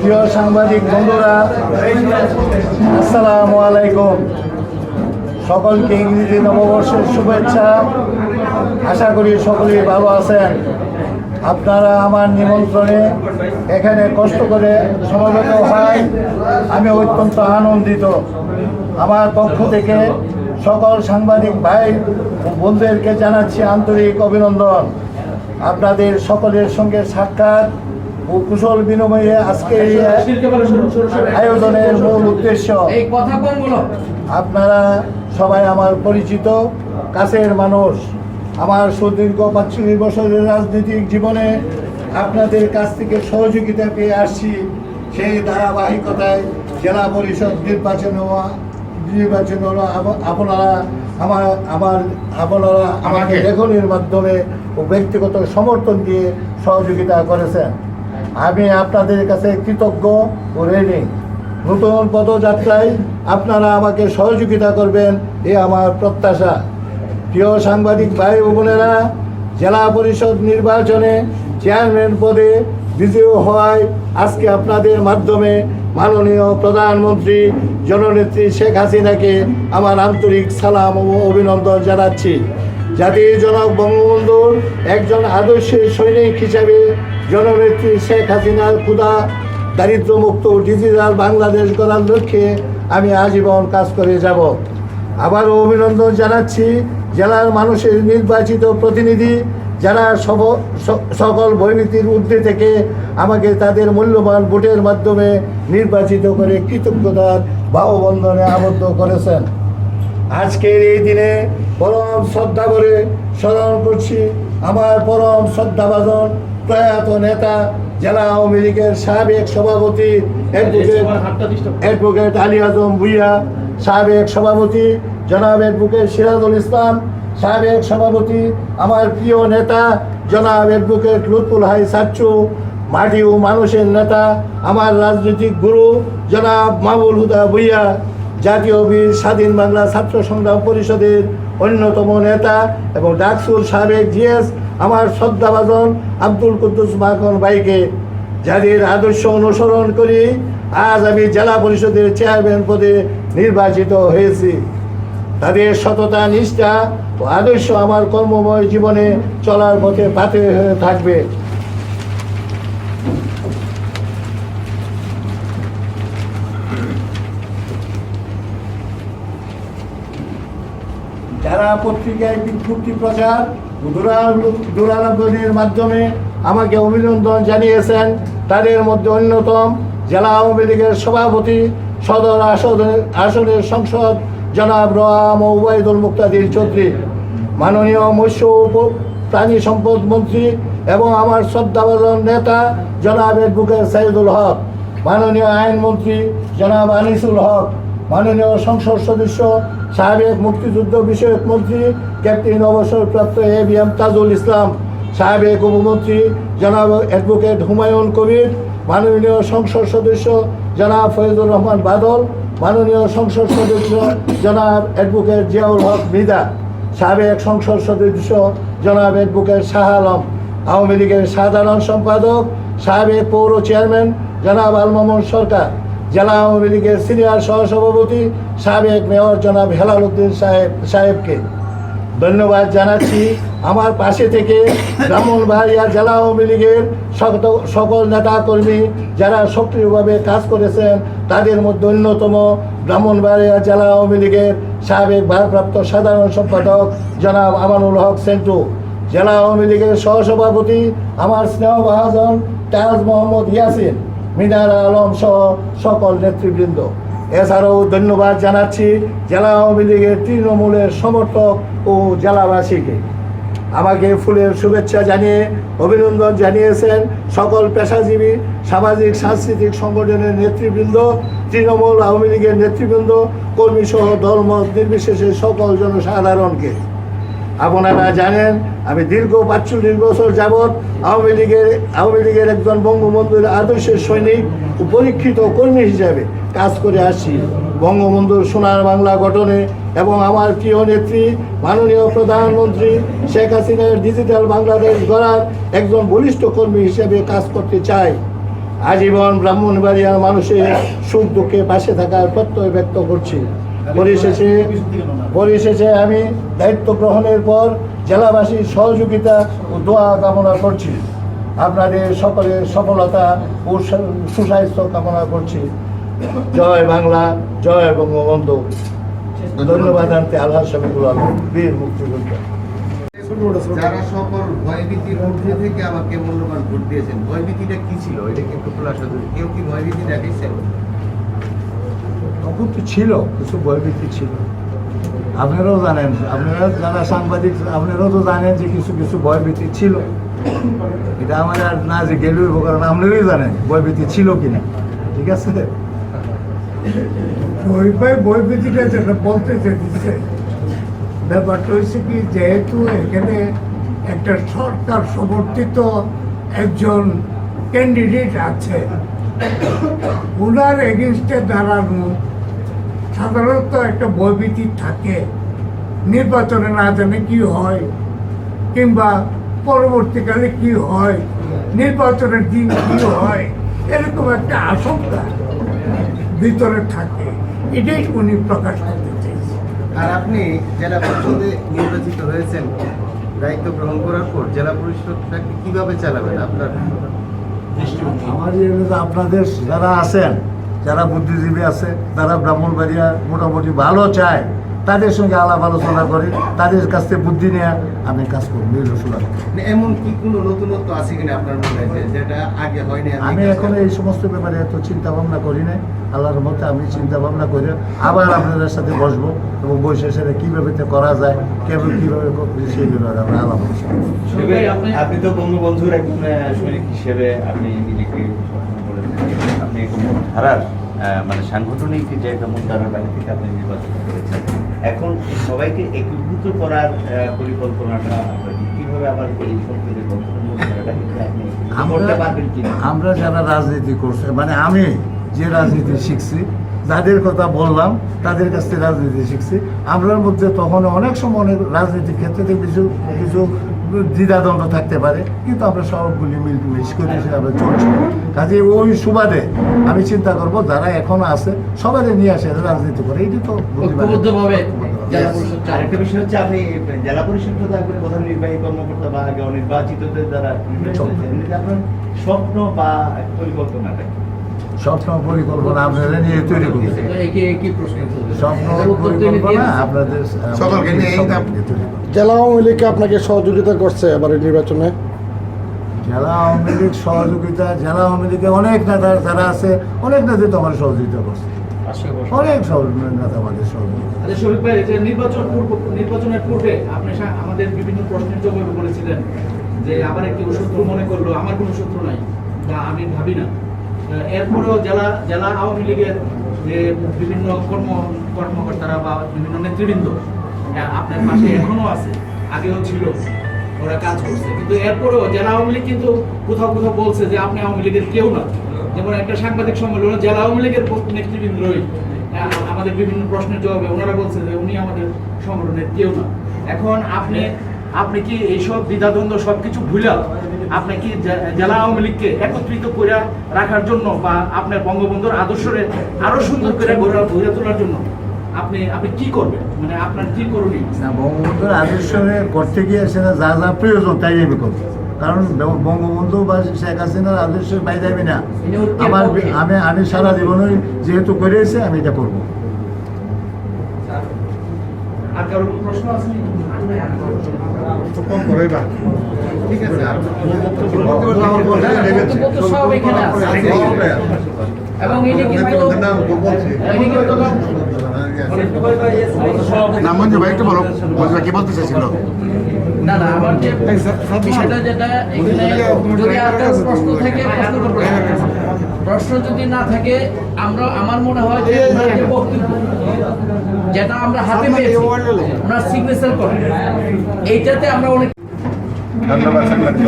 প্রিয় সাংবাদিক বন্ধুরা, আসসালামু আলাইকুম। সকলকে ইংরেজি নববর্ষের শুভেচ্ছা। আশা করি সকলেই ভালো আছেন। আপনারা আমার নিমন্ত্রণে এখানে কষ্ট করে সমবেত হয় আমি অত্যন্ত আনন্দিত। আমার পক্ষ থেকে সকল সাংবাদিক ভাই বন্ধুদেরকে জানাচ্ছি আন্তরিক অভিনন্দন। আপনাদের সকলের সঙ্গে সাক্ষাৎ ও কুশল বিনিময়ে আজকে এই আয়োজনের মূল উদ্দেশ্য। আপনারা সবাই আমার পরিচিত কাছের মানুষ। আমার সুদীর্ঘ পাঁচচল্লিশ বছরের রাজনৈতিক জীবনে আপনাদের কাছ থেকে সহযোগিতা পেয়ে আসছি। সেই ধারাবাহিকতায় জেলা পরিষদ নির্বাচন হওয়া নির্বাচন হলো আপনারা আমার আমার আপনারা আমাকে? লেখনের মাধ্যমে ও ব্যক্তিগত সমর্থন দিয়ে সহযোগিতা করেছেন। আমি আপনাদের কাছে কৃতজ্ঞ ও ঋণী নতুন পদযাত্রায় আপনারা আমাকে সহযোগিতা করবেন এ আমার প্রত্যাশা। প্রিয় সাংবাদিক ভাই বোনেরা, জেলা পরিষদ নির্বাচনে চেয়ারম্যান পদে বিজয়ী হওয়ায় আজকে আপনাদের মাধ্যমে মাননীয় প্রধানমন্ত্রী জননেত্রী শেখ হাসিনাকে আমার আন্তরিক সালাম ও অভিনন্দন জানাচ্ছি। জাতির জনক বঙ্গবন্ধুর একজন আদর্শের সৈনিক হিসাবে জননেত্রী শেখ হাসিনার ক্ষুদা দারিদ্র্যমুক্ত ডিজিটাল বাংলাদেশ গড়ার লক্ষ্যে আমি আজীবন কাজ করে যাব। আবারও অভিনন্দন জানাচ্ছি জেলার মানুষের নির্বাচিত প্রতিনিধি, যারা সব সকল বৈনীতির ঊর্ধ্বে থেকে আমাকে তাদের মূল্যবান ভোটের মাধ্যমে নির্বাচিত করে কৃতজ্ঞতার ভাববন্ধনে আবদ্ধ করেছেন। আজকের এই দিনে পরম শ্রদ্ধা করে স্মরণ করছি আমার পরম শ্রদ্ধাভাজন প্রয়াত নেতা জেলা আওয়ামী লীগের সাবেক সভাপতি অ্যাডভোকেট আলী আজম ভুইয়া সাবেক সভাপতি জনাব অ্যাডভোকেট সিরাজুল ইসলাম সাবেক সভাপতি আমার প্রিয় নেতা জনাব অ্যাডভোকেট লুৎফুল হাই সাচ্চু মাটি ও মানুষের নেতা আমার রাজনৈতিক গুরু জনাব মামুল হুদা ভুইয়া। জাতীয় বীর স্বাধীন বাংলা ছাত্র সংগ্রাম পরিষদের অন্যতম নেতা এবং ডাকসুর সাবেক জিএস আমার শ্রদ্ধাভাজন আব্দুল কুদ্দুস মাখন ভাইকে যাদের আদর্শ অনুসরণ করি, আজ আমি জেলা পরিষদের চেয়ারম্যান পদে নির্বাচিত হয়েছি। তাদের সততা, নিষ্ঠা ও আদর্শ আমার কর্মময় জীবনে চলার পথে পাতে হয়ে থাকবে। যারা পত্রিকায় বিজ্ঞপ্তি প্রচার ও মাধ্যমে আমাকে অভিনন্দন জানিয়েছেন। তাদের মধ্যে অন্যতম জেলা আওয়ামী লীগের সভাপতি, সদর আসনের আসনের সংসদ জনাব রহাম ও উবায়দুল মুক্তাদির চৌধুরী। মাননীয় মৎস্য প্রাণী সম্পদ মন্ত্রী এবং আমার শ্রদ্ধাভাজন নেতা জনাব অ্যাডভোকেট সাইদুল হক, মাননীয় আইনমন্ত্রী জনাব আনিসুল হক। মাননীয় সংসদ সদস্য, সাবেক মুক্তিযুদ্ধ বিষয়ক মন্ত্রী, ক্যাপ্টেন অবসরপ্রাপ্ত A B M Tajul Islam, সাবেক উপমন্ত্রী জনাব অ্যাডভোকেট হুমায়ুন কবির, মাননীয় সংসদ সদস্য জনাব ফৈজুর রহমান বাদল, মাননীয় সংসদ সদস্য জনাব অ্যাডভোকেট জিয়াউল হক মৃদা, সাবেক সংসদ সদস্য জনাব অ্যাডভোকেট শাহ আলম, আওয়ামী লীগের সাধারণ সম্পাদক, সাবেক পৌর চেয়ারম্যান জনাব আলমামুন সরকার। জেলা আওয়ামী লীগের সিনিয়র সহসভাপতি সাবেক মেয়র জনাব হেলাল উদ্দিন সাহেব সাহেবকে ধন্যবাদ জানাচ্ছি। আমার পাশে থেকে ব্রাহ্মণবাড়িয়া জেলা আওয়ামী লীগের সকল- নেতা কর্মী যারা সক্রিয়ভাবে কাজ করেছেন, তাদের মধ্যে অন্যতম ব্রাহ্মণবাড়িয়া জেলা আওয়ামী লীগের সাবেক ভারপ্রাপ্ত সাধারণ সম্পাদক জনাব আমানুল হক সেন্টু। জেলা আওয়ামী লীগের সহসভাপতি আমার স্নেহ মহাজন তাজ মোহাম্মদ ইয়াসিন। মিনার আলম সহ সকল নেতৃবৃন্দ। এছাড়াও ধন্যবাদ জানাচ্ছি জেলা আওয়ামী লীগের তৃণমূলের সমর্থক ও জেলাবাসীকে। আমাকে ফুলের শুভেচ্ছা জানিয়ে, অভিনন্দন জানিয়েছেন সকল পেশাজীবী, সামাজিক, সাংস্কৃতিক সংগঠনের নেতৃবৃন্দ, তৃণমূল আওয়ামী লীগের নেতৃবৃন্দ কর্মী সহ দলমত নির্বিশেষে সকল জনসাধারণকে। আপনারা জানেন, আমি দীর্ঘ পাঁচচল্লিশ বছর যাবৎ আওয়ামী লীগের আওয়ামী লীগের একজন বঙ্গবন্ধুর আদর্শের সৈনিক পরীক্ষিত কর্মী হিসাবে কাজ করে আসছি। বঙ্গবন্ধুর সোনার বাংলা গঠনে এবং আমার প্রিয় নেত্রী, মাননীয় প্রধানমন্ত্রী শেখ হাসিনার ডিজিটাল বাংলাদেশ গড়ার একজন বলিষ্ঠ কর্মী হিসেবে কাজ করতে চাই। আজীবন ব্রাহ্মণবাড়িয়ার মানুষের সুখ দুঃখে পাশে থাকার প্রত্যয় ব্যক্ত করছি। পরিশেষে পরিশেষে আমি দায়িত্ব গ্রহণের পর জেলাবাসীর সহযোগিতা ও দোয়া কামনা করছি। আপনাদের সকলের সফলতা ও সুস্বাস্থ্য কামনা করছি। জয় বাংলা, জয় বঙ্গবন্ধু। ধন্যবাদ আনতে আল্লাহ শফিকুল আলম, বীর মুক্তিযোদ্ধা। যারা সকল ভয়ভীতির মধ্যে থেকে আমাকে মূল্যবান ভোট দিয়েছেন, ভয়ভীতিটা কি ছিল? এটা কি একটু খোলাসা করুন। কেউ কি ভয়ভীতি দেখাইছেন তখন তো ছিল, কিছু ভয়ভীতি ছিল। আপনারাও জানেন, আপনারা যারা সাংবাদিক, আপনারাও তো জানেন যে কিছু কিছু ভয়ভীতি ছিল। এটা আমার আর না যে গেলেই কারণ আপনারাই জানেন ভয়ভীতি ছিল কিনা। ঠিক আছে? বই পাই বই বিধিটা যেটা বলতে চেয়েছে ব্যাপারটা হয়েছে কি, যেহেতু এখানে একটা সরকার সমর্থিত একজন ক্যান্ডিডেট আছে ওনার এগেনস্টে দাঁড়ানো সাধারণত একটা বৈবিধি থাকে। নির্বাচনে না জানে কি হয় কিংবা পরবর্তীকালে কি হয় নির্বাচনের দিন কি হয় এরকম একটা আশঙ্কা ভিতরে থাকে। এটাই উনি প্রকাশ করতে চেয়েছেন আর আপনি জেলা পরিষদে নির্বাচিত হয়েছেন দায়িত্ব গ্রহণ করার পর জেলা পরিষদটাকে কীভাবে চালাবেন আপনার? আমার আপনাদের যারা আছেন যারা বুদ্ধিজীবী আছে যারা ব্রাহ্মণবাড়িয়া মোটামুটি ভালো চায় তাদের সঙ্গে আলাপ আলোচনা করে তাদের কাছ থেকে বুদ্ধি নিয়ে আমি কাজ করব মানে এমন কি কোনো নতুনত্ব আছে কিনা আপনার মনে যেটা আগে হয়নি আমি এখন এই সমস্ত ব্যাপারে এত চিন্তা ভাবনা করি নাই। আল্লাহর মতে আমি চিন্তা ভাবনা করে আবার আপনাদের সাথে বসবো এবং বসে সেটা কীভাবে তে করা যায় কেমন কীভাবে করব সেইগুলো আমরা আলাপ আলোচনা আপনি তো বঙ্গবন্ধুর একজন আহ, সৈনিক হিসেবে আপনি নিজেকে আপনি এক মূল ধারার মানে সাংগঠনিক যে একটা মূল ধারার বাইরে থেকে আপনি নির্বাচন করেছেন এখন সবাইকে একীভূত করার পরিকল্পনাটা কীভাবে আবার এই কিনা? আমরা যারা রাজনীতি করছে মানে আমি যে রাজনীতি শিখছি যাদের কথা বললাম তাদের কাছ থেকে রাজনীতি শিখছি। আমরার মধ্যে তখন অনেক সময় অনেক রাজনীতির ক্ষেত্রে কিছু কিছু দ্বিধাদ্বন্দ্ব থাকতে পারে কিন্তু আমরা সবগুলি মিলমিশ করে আমরা চলছি কাজে ওই সুবাদে আমি চিন্তা করব যারা এখনও আছে সবাই নিয়ে আসে রাজনীতি করে এইটি তো। আরেকটা বিষয় হচ্ছে আপনি জেলা পরিষদ তো প্রধান নির্বাহী কর্মকর্তা বা আগে অনির্বাচিতদের দ্বারা নির্বাচিত হয়েছেন। এমনিতে আপনার স্বপ্ন বা পরিকল্পনাটা? স্বপ্ন পরিকল্পনা আপনারা নিয়ে তৈরি করতে। স্বপ্ন পরিকল্পনা আপনাদের। জেলা আওয়ামী লীগকে আপনাকে সহযোগিতা করছে এবার নির্বাচনে? জেলা আওয়ামী লীগ সহযোগিতা জেলা আওয়ামী লীগে অনেক নেতা যারা আছে অনেক নেতা তো আমার সহযোগিতা করছে। অনেক নেতা আমাদের সহযোগিতা আচ্ছা শরীফ ভাই যে নির্বাচন পূর্ব নির্বাচনের পূর্বে আপনি আমাদের বিভিন্ন প্রশ্নের জবাবে বলেছিলেন যে আমার একটি শত্রু মনে করল আমার কোনো শত্রু নাই বা আমি ভাবি না। এরপরেও জেলা জেলা আওয়ামী লীগের যে বিভিন্ন কর্ম, কর্মকর্তারা বা বিভিন্ন নেতৃবৃন্দ আপনার পাশে এখনও আছে, আগেও ছিল, ওরা কাজ করছে। কিন্তু এরপরেও জেলা আওয়ামী লীগ কিন্তু কোথাও কোথাও বলছে যে আপনি আওয়ামী লীগের কেউ না। যেমন একটা সাংবাদিক সম্মেলনে জেলা আওয়ামী লীগের নেতৃবৃন্দই আমাদের বিভিন্ন প্রশ্নের জবাবে ওনারা বলছে যে উনি আমাদের সংগঠনের কেউ না। এখন আপনি আপনি কি এইসব দ্বিধাদ্বন্দ্ব সব কিছু ভুলা আপনি কি জেলা আওয়ামী লীগকে একত্রিত করে রাখার জন্য বা আপনার বঙ্গবন্ধুর আদর্শরে আরও সুন্দর করে গড়ে গড়ে তোলার জন্য আপনি আপনি কি করবেন? মানে আপনার কি করণীয়? না বঙ্গবন্ধুর আদর্শে করতে গিয়ে সেটা যা যা প্রয়োজন তাই আমি করব। কারণ বঙ্গবন্ধু বা শেখ হাসিনার আদর্শের বাইরে আমি না। আমার আমি আমি সারা জীবনই যেহেতু করে এসে আমি এটা করব। আর কারও প্রশ্ন আছে ঠিক আছে আর সব এখানে এবং এটি কিন্তু না মঞ্জু ভাই একটু বলো মঞ্জু ভাই কি বলতে চাইছিল? না না আমার যে বিষয়টা যেটা এখানে যদি আপনার প্রশ্ন থাকে প্রশ্ন প্রশ্ন যদি না থাকে আমরা আমার মনে হয় যে ওনার বক্তব্য যেটা আমরা হাতে পেয়েছি ওনার সিগনেচার করে এইটাতে আমরা অনেক ধন্যবাদ সাংবাদিক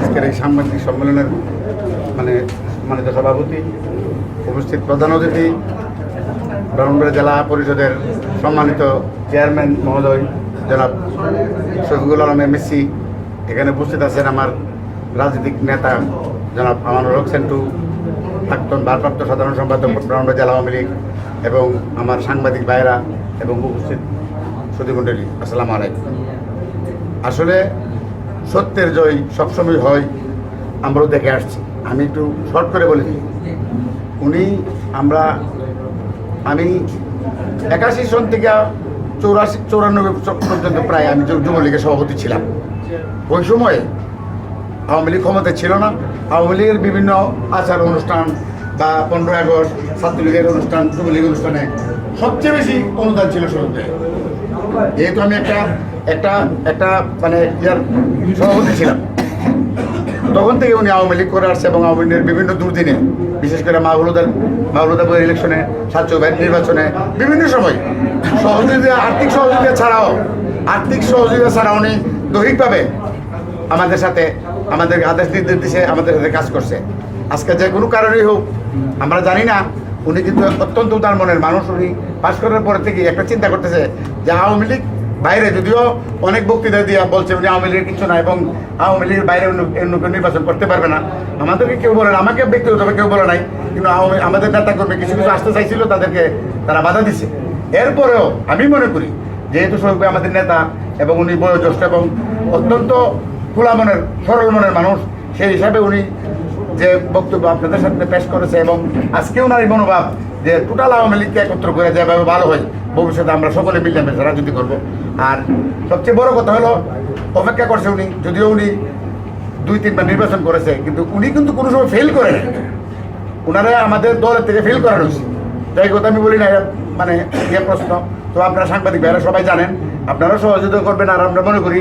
আজকের এই সাংবাদিক সম্মেলনের মানে সম্মানিত সভাপতি উপস্থিত প্রধান অতিথি ব্রাহ্মণবাড়িয়া জেলা পরিষদের সম্মানিত চেয়ারম্যান মহোদয় জনাব শফিকুল আলম এমএসসি এখানে উপস্থিত আছেন আমার রাজনৈতিক নেতা জনাব আমানুর হক সেন্টু, প্রাক্তন ভারপ্রাপ্ত সাধারণ সম্পাদক ব্রাহ্মণবাড়িয়া জেলা আওয়ামী লীগ এবং আমার সাংবাদিক ভাইরা এবং উপস্থিত সুধীমণ্ডলী, আসসালামু আলাইকুম। আসলে সত্যের জয় সবসময় হয়, আমরাও দেখে আসছি। আমি একটু শর্ট করে বলে উনি আমরা, আমি একাশি সন থেকে চৌরাশি, চৌরানব্বই পর্যন্ত প্রায় আমি যুবলীগের সভাপতি ছিলাম। ওই সময়ে আওয়ামী লীগ ক্ষমতায় ছিল না। আওয়ামী লীগের বিভিন্ন আচার অনুষ্ঠান বা পনেরোই আগস্ট ছাত্রলীগের অনুষ্ঠান, যুবলীগ অনুষ্ঠানে সবচেয়ে বেশি অনুদান ছিল শুরুতে যেহেতু আমি একটা একটা একটা মানে ইয়ার সভাপতি ছিলাম। তখন থেকে উনি আওয়ামী লীগ করে আসছে এবং আওয়ামী লীগের বিভিন্ন দুর্দিনে, বিশেষ করে মাহলুদার মাহলুদা বইয়ের ইলেকশনে ব্যাট নির্বাচনে, বিভিন্ন সময় সহযোগিতা, আর্থিক সহযোগিতা ছাড়াও, আর্থিক সহযোগিতা ছাড়া উনি দৈহিকভাবে আমাদের সাথে আমাদের আদেশ নির্দেশে আমাদের কাজ করছে। আজকে যে কোনো কারণেই হোক, আমরা জানি না, উনি কিন্তু অত্যন্ত উদার মনের মানুষ, উনি পাশ করার পরে থেকে একটা চিন্তা করতেছে যে আওয়ামী লীগ বাইরে, যদিও অনেক বক্তৃতা দিয়ে বলছে উনি আওয়ামী লীগের কিছু না এবং আওয়ামী লীগের বাইরে অন্য নির্বাচন করতে পারবে না। আমাদেরকে কেউ বলে আমাকে ব্যক্তিগতভাবে কেউ বলে নাই, কিন্তু আওয়ামী, আমাদের নেতা কর্মী কিছু কিছু আসতে চাইছিল, তাদেরকে তারা বাধা দিছে। এরপরেও আমি মনে করি, যেহেতু সৌভাগ্য আমাদের নেতা এবং উনি বয়োজ্যেষ্ঠ এবং অত্যন্ত খোলা মনের, সরল মনের মানুষ, সেই হিসাবে উনি যে বক্তব্য আপনাদের সামনে পেশ করেছে এবং আজকে ওনার এই মনোভাব যে টোটাল আওয়ামী লীগকে একত্র করে যেভাবে ভালো হয়। ভবিষ্যতে আমরা সকলে মিলে মিশে রাজনীতি করব। আর সবচেয়ে বড় কথা হলো, অপেক্ষা করছে উনি, যদিও উনি দুই তিনবার নির্বাচন করেছে, কিন্তু উনি কিন্তু কোনো সময় ফেল করেন ওনারা আমাদের দলের থেকে ফেল করানো হয়েছে। যাই কথা আমি বলি না মানে ইয়ে প্রশ্ন। তো আপনারা সাংবাদিক ভাইরা সবাই জানেন আপনারা সহযোগিতা করবেন, আর আমরা মনে করি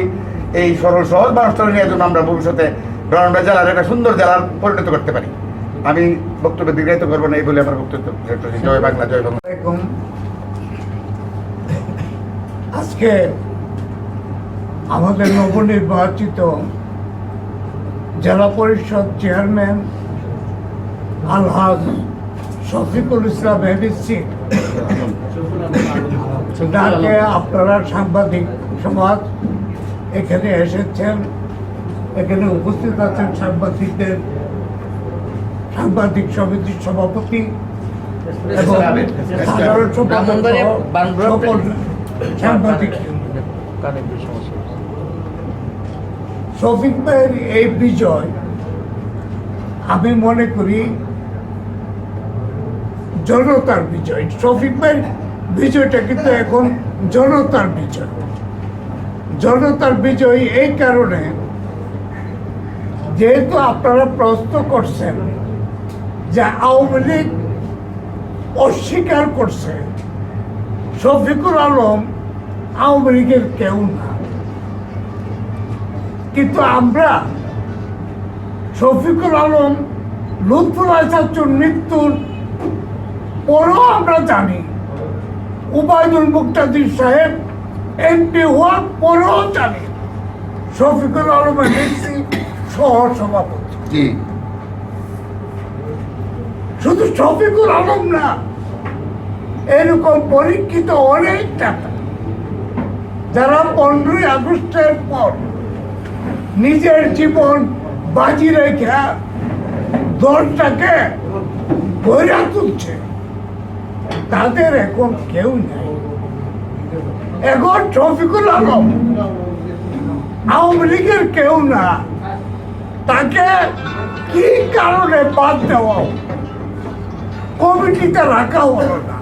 এই সরল সহজ মানুষটা নিয়ে জন্য আমরা ভবিষ্যতে ব্রাহ্মণবাড়িয়া জেলার একটা সুন্দর জেলার পরিণত করতে পারি। আমি বক্তব্য দীর্ঘায়িত করব না এই বলে আমার বক্তব্য। জয় বাংলা জয় বাংলা। আজকে আমাদের নবনির্বাচিত জেলা পরিষদ চেয়ারম্যান আলহাজ শফিকুল ইসলাম এবিসি। আপনারা সাংবাদিক সমাজ এখানে এসেছেন এখানে উপস্থিত আছেন সাংবাদিকদের সাংবাদিক সমিতির সভাপতি এবং সাধারণ সকল সাংবাদিক। শফিক ভাইয়ের এই বিজয় আমি মনে করি জনতার বিজয়। শফিক ভাইয়ের বিজয়টা কিন্তু এখন জনতার বিজয়। জনতার বিজয় এই কারণে যেহেতু আপনারা প্রশ্ন করছেন যে আওয়ামী লীগ অস্বীকার করছে, শফিকুল আলম আওয়ামী লীগের কেউ না। কিন্তু আমরা শফিকুল আলম, লুৎফুল আসাদুর মৃত্যুর পরেও আমরা জানি, উবায়দুল মুক্তাদির সাহেব এমপি হওয়ার পরেও জানি। শফিকুল আলমের মৃত্যু সহ সভাপতি শুধু শফিকুল আলম না এরকম পরীক্ষিত অনেক টাকা যারা পনেরোই আগস্টের পর নিজের জীবন বাজি রেখে দলটাকে বইরা তুলছে। তাদের এখন কেউ নেই। এখন শফিকুল আলম আওয়ামী লীগের কেউ না। তাকে কি কারণে বাদ দেওয়া কমিটিতে রাখা হলো না।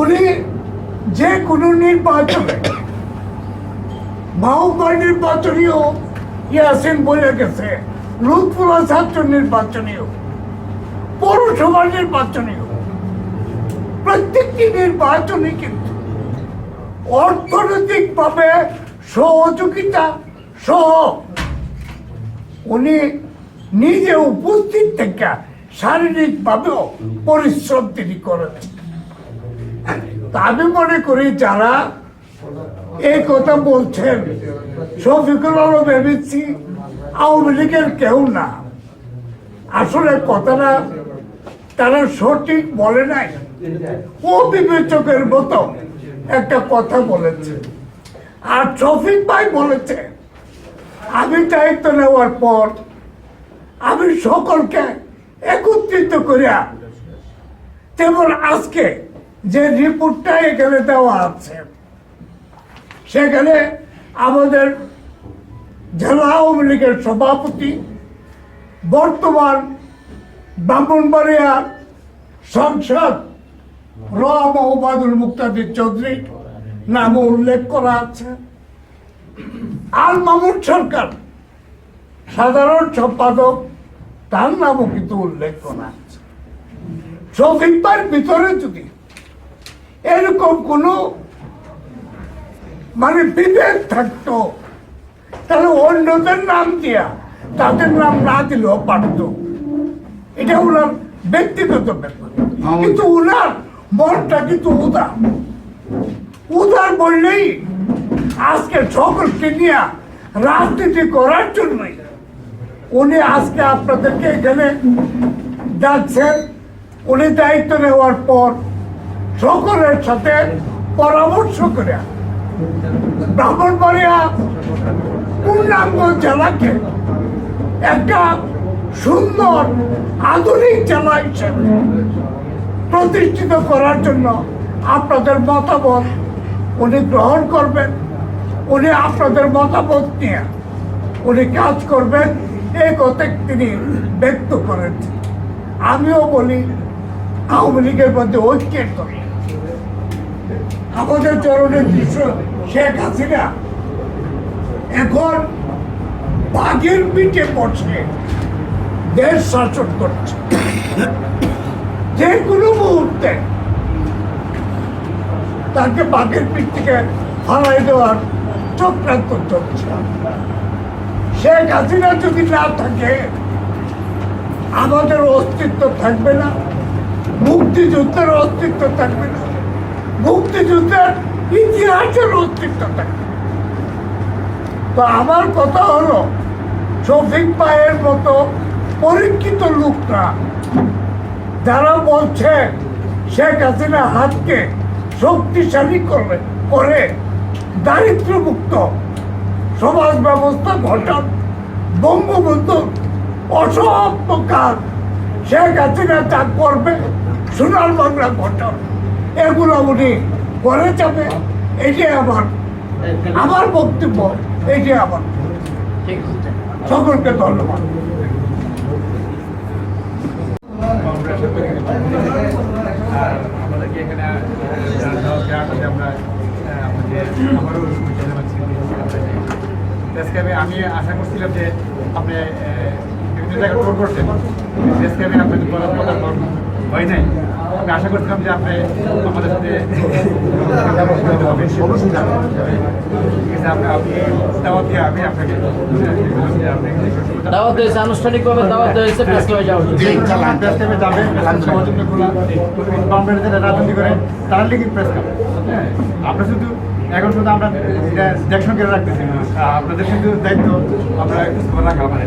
উনি যে কোনো নির্বাচনে মাহবুবার নির্বাচনীয় ইয়াসিন বলে গেছে লুৎফুল ছাত্র নির্বাচনীয় পৌরসভা নির্বাচনীয়। প্রত্যেকটি নির্বাচনে কিন্তু অর্থনৈতিকভাবে সহযোগিতা সহ উনি নিজে উপস্থিত থেকে শারীরিকভাবেও পরিশ্রম তিনি করেছেন। আমি মনে করি যারা এই কথা বলছেন, শফিকুল আলম ভেবেছি আওয়ামী লীগের কেউ না। আসলে কথাটা তারা সঠিক বলে নাই। ও বিবেচকের মতো একটা কথা বলেছে। আর শফিক ভাই বলেছে, আমি দায়িত্ব নেওয়ার পর আমি সকলকে একত্রিত করিয়া যেমন আজকে যে রিপোর্টটা এখানে দেওয়া আছে, সেখানে আমাদের জেলা আওয়ামী লীগের সভাপতি বর্তমান ব্রাহ্মণবাড়িয়া সংসদ র মোহাম্মদুল মুক্তাদির চৌধুরী নাম উল্লেখ করা আছে। আল মামুন সরকার সাধারণ সম্পাদক তার নামও কিন্তু উল্লেখ করা আছে। শফিকবার ভিতরে যদি এরকম কোনো মানে বিভেদ থাকতো তাহলে অন্যদের নাম দিয়া তাদের নাম না দিলেও পারতো। এটা ওনার ব্যক্তিগত ব্যাপার। কিন্তু ওনার মনটা কিন্তু উদার। উদার বললেই আজকে সকলকে নিয়ে রাজনীতি করার জন্যই। উনি আজকে আপনাদেরকে এখানে যাচ্ছেন উনি দায়িত্ব নেওয়ার পর সকলের সাথে পরামর্শ করে ব্রাহ্মণবাড়িয়া, পূর্ণাঙ্গ জেলাকে একটা সুন্দর আধুনিক জেলা হিসেবে প্রতিষ্ঠিত করার জন্য আপনাদের মতামত উনি গ্রহণ করবেন, উনি আপনাদের মতামত নিয়ে উনি কাজ করবেন এই কথা তিনি ব্যক্ত করেছেন আমিও বলি, আওয়ামী লীগের মধ্যে ঐক্যের দরকার আমাদের চরণের দৃশ্য শেখ হাসিনা এখন বাঘের পিঠে পড়ছে, দেশ শাসন করছে। যে কোনো তাকে বাঘের পিঠ থেকে হারাই দেওয়ার চক্রান্ত চলছে শেখ হাসিনা যদি না থাকে, আমাদের অস্তিত্ব থাকবে না, মুক্তিযুদ্ধের অস্তিত্ব থাকবে না, মুক্তিযুদ্ধের ইতিহাসের অস্তিত্ব থাকবে তো আমার কথা হলো, শফিক ভাইয়ের মতো পরীক্ষিত লোকরা যারা বলছে শেখ হাসিনা হাতকে শক্তিশালী করবে করে দারিদ্র্যমুক্ত সমাজ ব্যবস্থা ঘটান বঙ্গবন্ধুর অসমাপ্ত কাজ শেখ হাসিনা যা করবে সোনার বাংলা ঘটান। এগুলো উনি করে যাবে এটাই আমার আমার বক্তব্য এটাই আমার। সকলকে ধন্যবাদ আর আমাদেরকে এখানে আহ, দেওয়া- দেওয়ার জন্য আমরা আহ, আমাদের আমারও আমি আমি আশা করছিলাম যে আপনি বিভিন্ন জায়গায় টোর করছেন। আজকে আমি আপনাদের বলার কথা হয় নাই। আমি আশা করছিলাম যে আপনি আমাদের সাথে আপনি আপনি দাওয়াত আপনি হয়েছে আনুষ্ঠানিকভাবে দাওয়াত হয়েছে প্রেস ক্লাবে যাওয়ার জন্য যাবে সবার জন্য খোলা বাউন্ডারি যারা রাজনীতি করে তারা লিখে প্রেস ক্লাব হ্যাঁ আমরা শুধু এখন শুধু আমরা দেখশন করে রাখতেছি। আপনাদের কিন্তু দায়িত্ব আমরা রাখা মানে